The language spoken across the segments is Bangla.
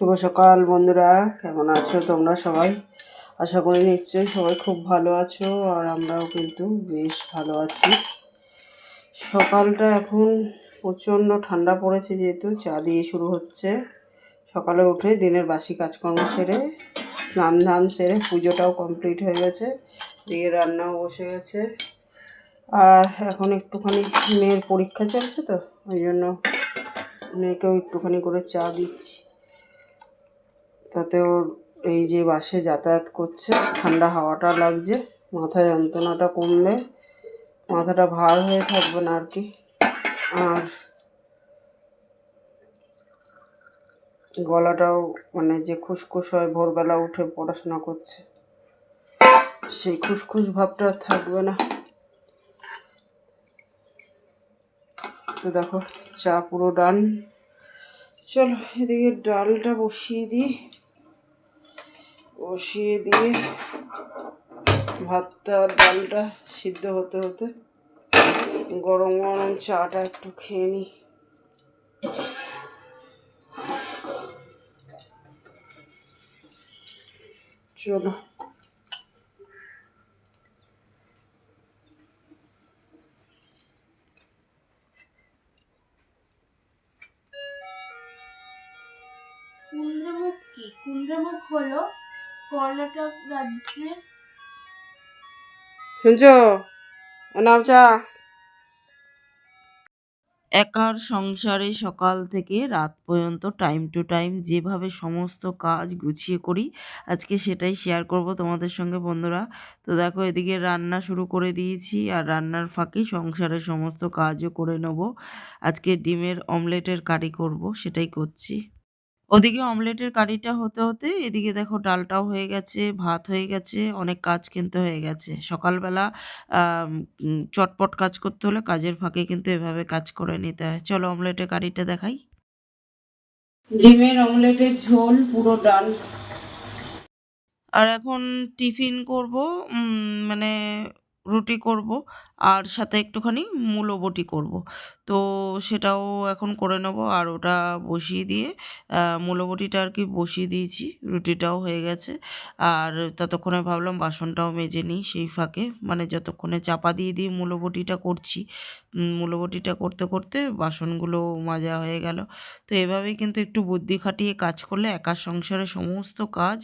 শুভ সকাল বন্ধুরা, কেমন আছো তোমরা সবাই? আশা করি নিশ্চয়ই সবাই খুব ভালো আছো, আর আমরাও কিন্তু বেশ ভালো আছি। সকালটা এখন প্রচণ্ড ঠান্ডা পড়েছে যেহেতু, চা দিয়ে শুরু হচ্ছে। সকালে উঠে দিনের বাসি কাজকর্ম সেরে, স্নান ধান সেরে পুজোটাও কমপ্লিট হয়ে গেছে, দিয়ে রান্নাও বসে গেছে। আর এখন একটুখানি মেয়ের পরীক্ষা চলছে তো, ওই জন্য মেয়েকেও একটুখানি করে চা দিচ্ছি। তাতে ওর এই যে বাসে যাতায়াত করছে, ঠান্ডা হাওয়াটা লাগছে মাথা যন্ত্রণাটা কমলে মাথাটা ভার হয়ে থাকবে না আর কি। আর গলাটাও মানে যে খুসখুস হয়, ভোরবেলা উঠে পড়াশোনা করছে, সেই খুসখুস ভাবটা থাকবে না। তো দেখো, চা পুরো ডান। চলো, এদিকে ডালটা বসিয়ে দিই। বসিয়ে দিয়ে ভাতটা ডালটা সিদ্ধ হতে হতে গরম গরম চাটা একটু খেয়ে নিই। চলো। একার সংসারে সকাল থেকে রাত পর্যন্ত টাইম টু টাইম যেভাবে সমস্ত কাজ গুছিয়ে করি, আজকে সেটাই শেয়ার করব তোমাদের সঙ্গে বন্ধুরা। তো দেখো, এদিকে রান্না শুরু করে দিয়েছি আর রান্নার ফাঁকে সংসারের সমস্ত কাজও করে নেব। আজকে ডিমের অমলেটের কারি করব, সেটাই করছি। ওদিকে অমলেটের কারিটা হতে হতে এদিকে দেখো ডালটাও হয়ে গেছে ভাত হয়ে গেছে অনেক কাজ কিন্তু হয়ে গেছে। সকালবেলা চটপট কাজ করতে হলে কাজের ফাঁকে কিন্তু এভাবে কাজ করে নিতে হয়। চলো অমলেটের কারিটা দেখাই। ডিমের অমলেটের ঝোল পুরো ডাল। আর এখন টিফিন করব মানে রুটি করব আর সাথে একটুখানি মূলো বটি করব। তো সেটাও এখন করে নেব আর ওটা বসিয়ে দিয়ে মূলো বটিটা আর কি বসিয়ে দিয়েছি, রুটিটাও হয়ে গেছে। আর ততক্ষণে ভাবলাম বাসনটাও মেজে নিই সেই ফাঁকে মানে যতক্ষণে চাপা দিয়ে দিয়ে মূলো বটিটা করছি মূলো বটিটা করতে করতে বাসনগুলো মাজা হয়ে গেল। তো এভাবেই কিন্তু একটু বুদ্ধি খাটিয়ে কাজ করলে একা সংসারে সমস্ত কাজ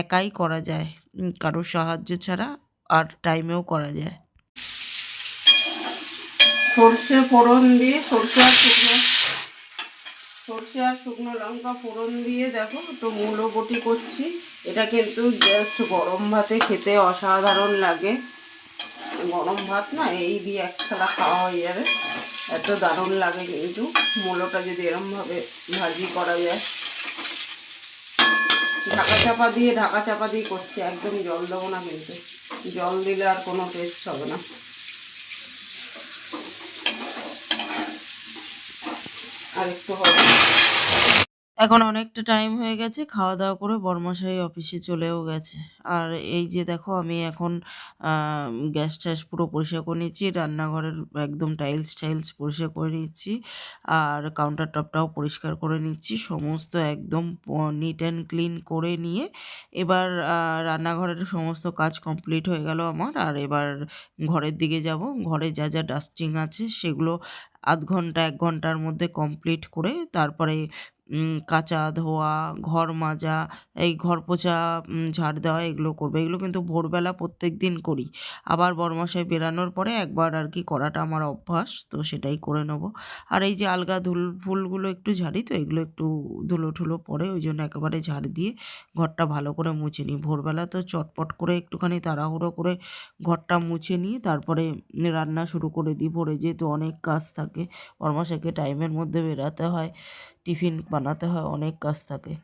একাই করা যায় কারোর সাহায্য ছাড়া আর টাইমেও করা যায়। সর্ষে ফোড়ন দিয়ে, সর্ষে আর শুকনো, সর্ষে আর শুকনো লঙ্কা ফোড়ন দিয়ে দেখো তো মূলো বটি করছি। এটা কিন্তু জাস্ট গরম ভাতে খেতে অসাধারণ লাগে। গরম ভাত না, এই দিয়ে এক খাওয়া হয়ে যাবে। এত দারুণ লাগে কিন্তু মূলোটা যদি এরমভাবে ভাজি করা যায়। ঢাকা চাপা দিয়ে, ঢাকা চাপা দিয়ে করছি, একদম জল দেবো না কিন্তু। জল দিলে আর কোনো টেস্ট হবে না। আর একটু হবে। এখন অনেকটা টাইম হয়ে গেছে খাওয়া দাওয়া করে বর্মশাই অফিসে চলেও গেছে। আর এই যে দেখো, আমি এখন গ্যাস ট্যাস পুরো পরিষ্কার করে নিচ্ছি, রান্নাঘরের একদম টাইলস টাইলস পরিষ্কার করে নিচ্ছি, আর কাউন্টার টপটাও পরিষ্কার করে নিচ্ছি, সমস্ত একদম নিট অ্যান্ড ক্লিন করে নিয়ে, এবার রান্নাঘরের সমস্ত কাজ কমপ্লিট হয়ে গেল আমার, আর এবার ঘরের দিকে যাব। ঘরে যা যা ডাস্টিং আছে, সেগুলো আধ ঘণ্টা, এক ঘণ্টার মধ্যে কমপ্লিট করে, তারপরে কাচা ধোয়া, ঘর মাজা, এই ঘর পোছা ঝাড় দেওয়া, এগুলো করব। এগুলো কিন্তু ভোরবেলা প্রত্যেক দিন করি। আবার বরমশাই বেরানোর পরে একবার আর কি করাটা আমার অভ্যাস, তো সেটাই করে নেব। আর এই যে আলগা ধুল, ফুলগুলো একটু ঝাড়ি তো, এগুলো একটু ধুলো ঠুলো পড়ে ওই জন্য একেবারে ঝাড় দিয়ে ঘরটা ভালো করে মুছে নিই। ভোরবেলা তো চটপট করে একটুখানি তাড়াহুড়ো করে ঘরটা মুছে নিয়ে তারপরে রান্না শুরু করে দিই। ভোরে যেহেতু অনেক কাজ থাকে, বরমশাইকে টাইমের মধ্যে বেরাতে হয়। টিফিন বানাতে হয়, অনেক কাজ থাকে।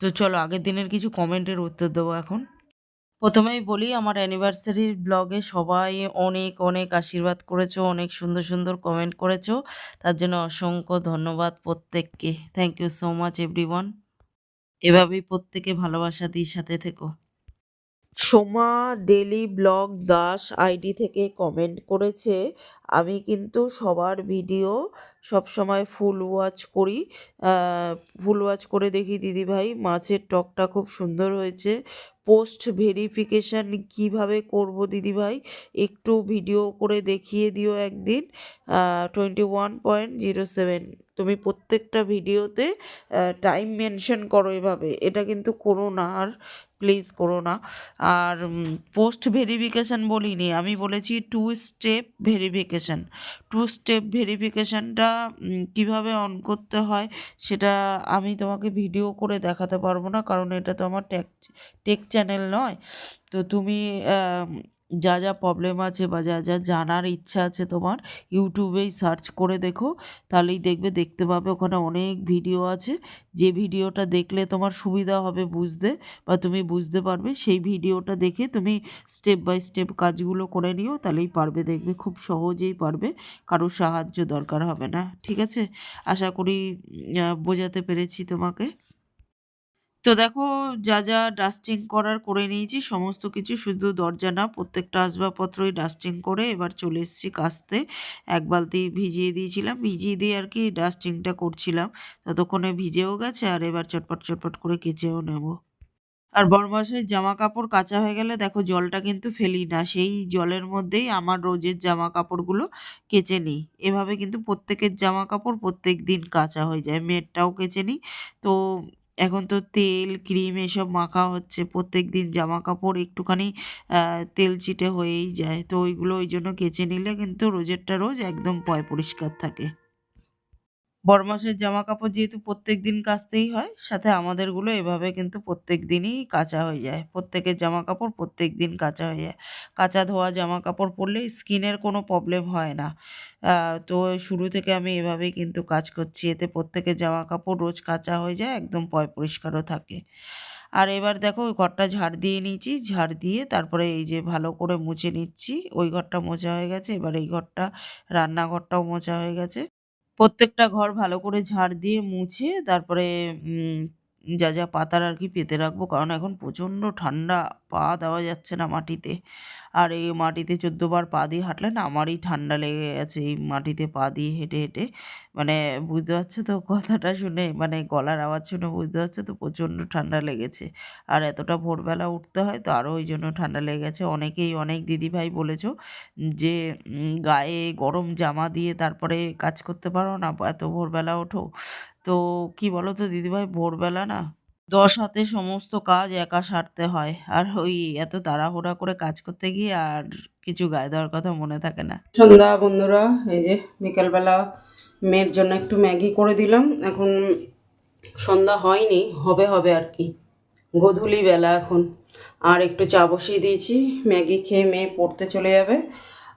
তো চলো, আগের দিনের কিছু কমেন্টের উত্তর দেবো এখন। প্রথমেই বলি, আমার অ্যানিভার্সারির ব্লগে সবাই অনেক অনেক আশীর্বাদ করেছ, অনেক সুন্দর সুন্দর কমেন্ট করেছ। তার জন্য অসংখ্য ধন্যবাদ প্রত্যেককে। Thank you so much everyone এভাবেই প্রত্যেকে ভালোবাসা দিয়ে সাথে থেকো। Soma daily blog Das ID থেকে কমেন্ট করেছে, আমি কিন্তু সবার ভিডিও সবসময় ফুল ওয়াচ করি ফুল ওয়াচ করে দেখি দিদিভাই মাছের টকটা খুব সুন্দর হয়েছে পোস্ট ভেরিফিকেশান কীভাবে করব দিদিভাই একটু ভিডিও করে দেখিয়ে দিও একদিন twenty one point zero seven তুমি প্রত্যেকটা ভিডিওতে টাইম মেনশন করো এভাবে। এটা কিন্তু করো না আর প্লিজ করো না। আর পোস্ট ভেরিফিকেশান বলিনি, আমি বলেছি two step verification two step ভেরিফিকেশানটা কীভাবে অন করতে হয় সেটা আমি তোমাকে ভিডিও করে দেখাতে পারব না, কারণ এটা তো আমার টেক টেক চ্যানেল নয়। তো তুমি যা যা প্রবলেম আছে বা যা যা জানার ইচ্ছা আছে তোমার ইউটিউবেই সার্চ করে দেখো, তাহলেই দেখবে, দেখতে পাবে ওখানে অনেক ভিডিও আছে। যে ভিডিওটা দেখলে তোমার সুবিধা হবে বুঝতে বা তুমি বুঝতে পারবে, সেই ভিডিওটা দেখে তুমি স্টেপ বাই স্টেপ কাজগুলো করে নিও, তাহলেই পারবে, দেখবে খুব সহজেই পারবে কারোর সাহায্য দরকার হবে না, ঠিক আছে? আশা করি বোঝাতে পেরেছি তোমাকে। তো দেখো, যা যা ডাস্টিং করার করে নিয়েছি, সমস্ত কিছু শুধু দরজা না, প্রত্যেকটা আসবাবপত্রই ডাস্টিং করে এবার চলে এসেছি কাস্তে। এক বালতি ভিজিয়ে দিয়েছিলাম, ভিজিয়ে দিয়ে আর কি ডাস্টিংটা করছিলাম। ততক্ষণে ভিজেও গেছে আর এবার চটপট চটপট করে কেচেও নেব। আর বরমাসের জামা কাপড় কাচা হয়ে গেলে দেখো, জলটা কিন্তু ফেলি না। সেই জলের মধ্যেই আমার রোজের জামা কাপড়গুলো কেচে নিই। এভাবে কিন্তু প্রত্যেকের জামা কাপড় প্রত্যেক দিন কাচা হয়ে যায়। মেয়েরটাও কেচে নিই। তো এখন তো তেল, ক্রিম এসব মাখা হচ্ছে। প্রত্যেক দিন জামা কাপড় একটুখানি তেল চিটে হয়েই যায়। তো ওইগুলো ওই জন্য কেচে নিলে কিন্তু রোজেরটা রোজ একদম পয় পরিষ্কার থাকে। বড়মাসের জামা কাপড় যেহেতু প্রত্যেক দিন কাচতেই হয়, সাথে আমাদেরগুলো এভাবে কিন্তু প্রত্যেক দিনই কাচা হয়ে যায়। প্রত্যেকের জামা কাপড় প্রত্যেক দিন কাচা হয়ে যায়। কাচা ধোয়া জামা কাপড় পরলে স্কিনের কোনো প্রবলেম হয় না। তো শুরু থেকে আমি এভাবেই কিন্তু কাজ করছি। এতে প্রত্যেকের জামা কাপড় রোজ কাঁচা হয়ে যায়, একদম পয় পরিষ্কারও থাকে। আর এবার দেখো, ওই ঘরটা ঝাড় দিয়ে নিয়েছি, ঝাড় দিয়ে তারপরে এই যে ভালো করে মুছে নিচ্ছি, ওই ঘরটা মোছা হয়ে গেছে। এবার এই ঘরটা, রান্নাঘরটাও মোছা হয়ে গেছে। প্রত্যেকটা ঘর ভালো করে ঝাড় দিয়ে মুছে তারপরে যা যা পাতার আর কি পেতে রাখব, কারণ এখন প্রচণ্ড ঠান্ডা। পা দেওয়া যাচ্ছে না মাটিতে। আর এই মাটিতে চোদ্দ বার পা দিয়ে হাঁটলে না আমারই ঠান্ডা লেগে গেছে এই মাটিতে পা দিয়ে হেঁটে হেঁটে। মানে বুঝতে পারছ তো কথাটা শুনে মানে গলার আওয়াজ শুনে বুঝতে পারছ তো প্রচণ্ড ঠান্ডা লেগেছে। আর এতটা ভোরবেলা উঠতে হয় তো আরও ওই জন্য ঠান্ডা লেগে গেছে। অনেকেই অনেক দিদিভাই বলেছ যে গায়ে গরম জামা দিয়ে তারপরে কাজ করতে পারো না, এত ভোরবেলা ওঠো। তো কি বলো তো দিদিভাই, ভোরবেলা না দশ হাতে সমস্ত কাজ একা সারতে হয়। আর ওই এত তাড়াহুড়া করে কাজ করতে গিয়ে আর কিছু গায়ে দেওয়ার কথা মনে থাকে না। সন্ধ্যা, বন্ধুরা, এই যে বিকালবেলা মেয়ের জন্য একটু ম্যাগি করে দিলাম। এখন সন্ধ্যা হয়নি, হবে হবে আর কি। গধূলি বেলা এখন। আর একটু চা বসিয়ে দিয়েছি। ম্যাগি খেয়ে মেয়ে পড়তে চলে যাবে।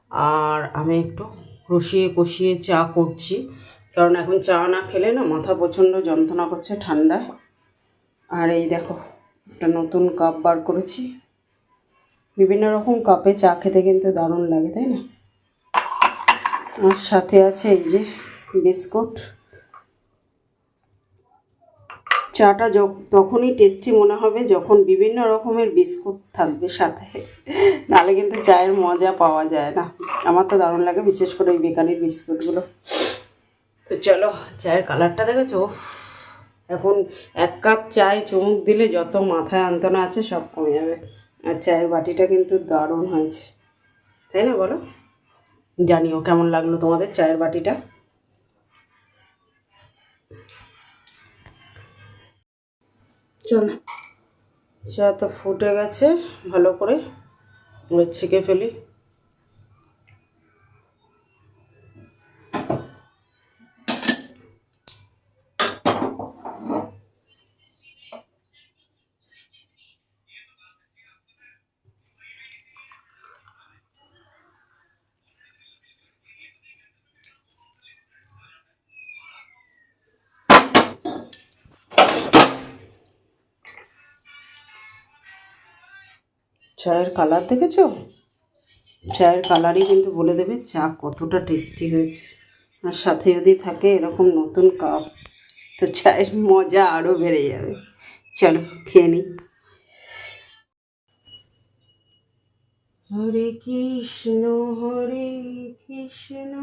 আর আমি একটু রসিয়ে কষিয়ে চা করছি। কারণ এখন চা না খেলে না মাথা প্রচণ্ড যন্ত্রণা করছে ঠান্ডায়। আর এই দেখো, একটা নতুন কাপ বার করেছি। বিভিন্ন রকম কাপে চা খেতে কিন্তু দারুণ লাগে, তাই না? আর সাথে আছে এই যে বিস্কুট। চাটা তখনই টেস্টি মনে হবে যখন বিভিন্ন রকমের বিস্কুট থাকবে সাথে। নাহলে কিন্তু চায়ের মজা পাওয়া যায় না। আমার তো দারুণ লাগে, বিশেষ করে ওই বেকারির বিস্কুটগুলো। তো চলো, চায়ের কালারটা দেখেছ? এখন এক কাপ চায় চুমুক দিলে যত মাথায় আন্তনা আছে সব কমে যাবে। আর চায়ের বাটিটা কিন্তু দারুণ হয়েছে। তাই না বলো? জানিও কেমন লাগল তোমাদের চায়ের বাটিটা? চল। চা তো ফুটে গেছে, ভালো করে ছেঁকে ফেলি। চায়ের কালার দেখেছ? চায়ের কালারই কিন্তু বলে দেবে চা কতটা টেস্টি হয়েছে। আর সাথে যদি থাকে এরকম নতুন কাপ তো চায়ের মজা আরও বেড়ে যাবে। চলো, খেয়ে নিই হরে কৃষ্ণ হরে কৃষ্ণ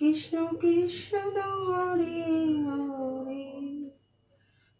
কৃষ্ণ কৃষ্ণ, হরে হরে।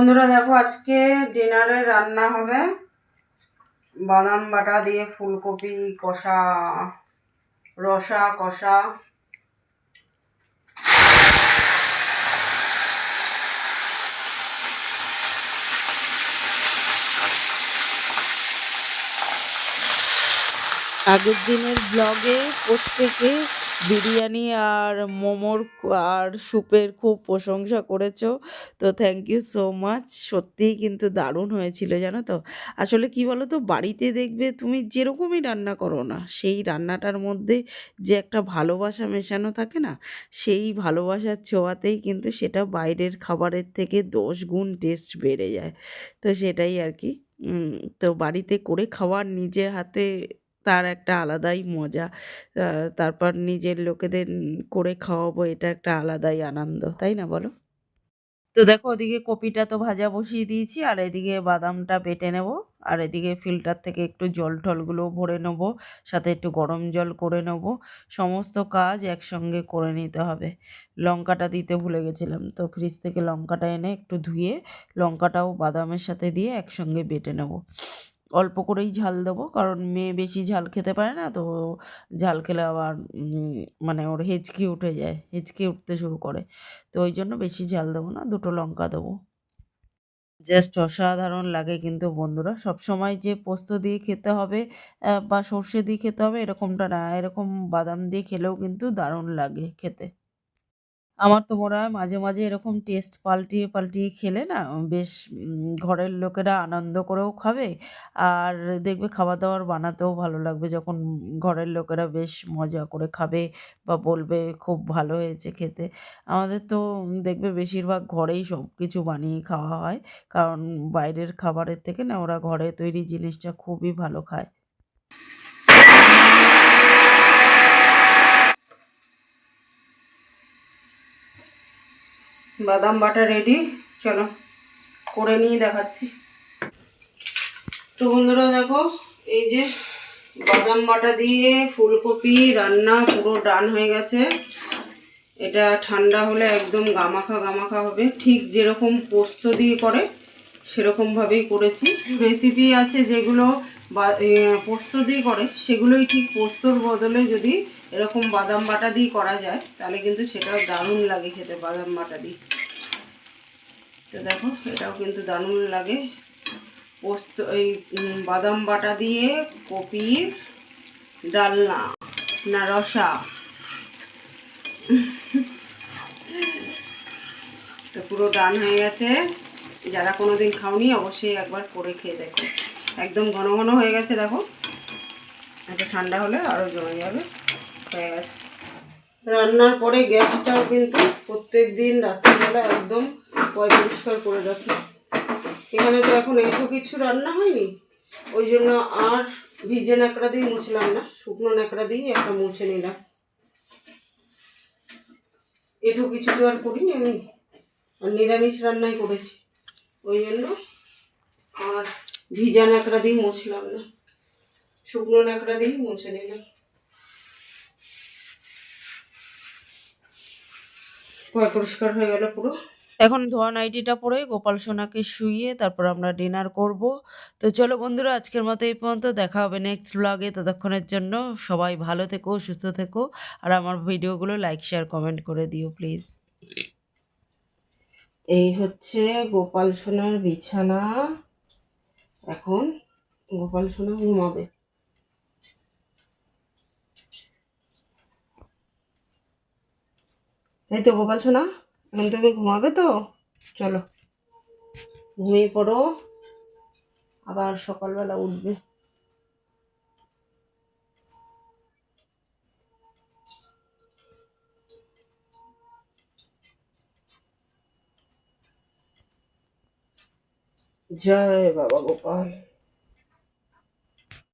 বন্ধুরা দেখো আজকে ডিনারে রান্না হবে। বাদাম বাটা দিয়ে ফুলকপি কষা রসা কষা। আগের দিনের ব্লগে প্রত্যেকে বিরিয়ানি আর মোমোর আর স্যুপের খুব প্রশংসা করেছ। তো থ্যাংক ইউ সো মাচ সত্যিই কিন্তু দারুণ হয়েছিল, জানো তো? আসলে কি বলো তো বাড়িতে দেখবে তুমি যেরকমই রান্না করো না, সেই রান্নাটার মধ্যে যে একটা ভালোবাসা মেশানো থাকে না, সেই ভালোবাসার ছোঁয়াতেই কিন্তু সেটা বাইরের খাবারের থেকে দশ গুণ টেস্ট বেড়ে যায়। তো সেটাই আর কি। তো বাড়িতে করে খাওয়ার নিজে হাতে তার একটা আলাদাই মজা। তারপর নিজের লোকেদের করে খাওয়াবো, এটা একটা আলাদাই আনন্দ, তাই না বলো? তো দেখো, ওদিকে কপিটা তো ভাজা বসিয়ে দিয়েছি, আর এদিকে বাদামটা বেটে নেব, আর এদিকে ফিল্টার থেকে একটু জল টলগুলো ভরে নেব, সাথে একটু গরম জল করে নেব, সমস্ত কাজ একসঙ্গে করে নিতে হবে। লঙ্কাটা দিতে ভুলে গেছিলাম, তো ফ্রিজ থেকে লঙ্কাটা এনে একটু ধুয়ে লঙ্কাটাও বাদামের সাথে দিয়ে একসঙ্গে বেটে নেব। অল্প করেই ঝাল দেবো। কারণ মেয়ে বেশি ঝাল খেতে পারে না, তো ঝাল খেলে আবার মানে ওর হেঁচকি উঠে যায়, হেঁচকি উঠতে শুরু করে। তো ওই জন্য বেশি ঝাল দেবো না, দুটো লঙ্কা দেবো। জাস্ট অসাধারণ লাগে কিন্তু বন্ধুরা। সব সময় যে পোস্ত দিয়ে খেতে হবে বা সর্ষে দিয়ে খেতে হবে, এরকমটা না। এরকম বাদাম দিয়ে খেলেও কিন্তু দারুণ লাগে খেতে। আমার তো মনে হয় মাঝে মাঝে এরকম টেস্ট পাল্টিয়ে পাল্টিয়ে খেলে না বেশ ঘরের লোকেরা আনন্দ করেও খাবে আর দেখবে খাবার দাবার বানাতেও ভালো লাগবে। যখন ঘরের লোকেরা বেশ মজা করে খাবে বা বলবে খুব ভালো হয়েছে খেতে। আমাদের তো দেখবে বেশিরভাগ ঘরেই সব কিছু বানিয়ে খাওয়া হয়। কারণ বাইরের খাবারের থেকে না, ওরা ঘরে তৈরি জিনিসটা খুবই ভালো খায়। বাদাম বাটা রেডি চলো, করে নিয়ে দেখাচ্ছি। তো বন্ধুরা দেখো, এই যে বাদাম বাটা দিয়ে ফুলকপি রান্না পুরো ডান হয়ে গেছে। এটা ঠান্ডা হলে একদম গামাখা গামাখা হবে। ঠিক যেরকম পোস্ত দিয়ে করে, সেরকমভাবেই করেছি। রেসিপি আছে যেগুলো পোস্ত দিয়ে করে, সেগুলোই ঠিক পোস্তর বদলে যদি এরকম বাদাম বাটা দিয়ে করা যায়, তাহলে কিন্তু সেটাও দারুণ লাগে খেতে বাদাম বাটা দিয়ে। তো দেখো, এটাও কিন্তু দারুণ লাগে। পোস্ত, এই বাদাম বাটা দিয়ে কপির ডালনা না, রসা। তো পুরো ডান হয়ে গেছে। যারা কোনো দিন খাওনি, অবশ্যই একবার করে খেয়ে দেখো। একদম ঘন ঘন হয়ে গেছে, দেখো। এটা ঠান্ডা হলে আরও জমে যাবে। হয়ে গেছে। রান্নার পরে গ্যাসটাও কিন্তু প্রত্যেক দিন রাত্রিবেলা একদম পয় পরিষ্কার করে রাখি। এখানে তো এখন এঁঠো কিছু রান্না হয়নি, ওই জন্য আর ভিজে ন্যাকড়া দিয়ে মুছলাম না, শুকনো ন্যাকড়া দিয়ে একটা মুছে নিলাম। এঁঠো কিছু তো আর করিনি আমি, আর নিরামিষ রান্নাই করেছি, ওই জন্য আর ভিজা ন্যাকড়া দিয়ে মুছলাম না, শুকনো ন্যাকড়া দিয়ে মুছে নিলাম। পরিষ্কার হয়ে গেল পুরো। এখন ধোয়া নাইটিটা পরে গোপাল সোনাকে শুইয়ে তারপর আমরা ডিনার করব। তো চলো বন্ধুরা আজকের মতো এই পর্যন্ত। দেখা হবে নেক্সট ব্লগে ততক্ষণের জন্য সবাই ভালো থেকো সুস্থ থেকো। আর আমার ভিডিওগুলো লাইক শেয়ার কমেন্ট করে দিও প্লিজ এই হচ্ছে গোপাল সোনার বিছানা। এখন গোপাল সোনা ঘুমাবে। এই তো গোপাল সোনা, এখন তুমি ঘুমাবে তো? চলো। ঘুমিয়ে পড়ো। আবার সকালবেলা উঠবে। জয় বাবা গোপাল।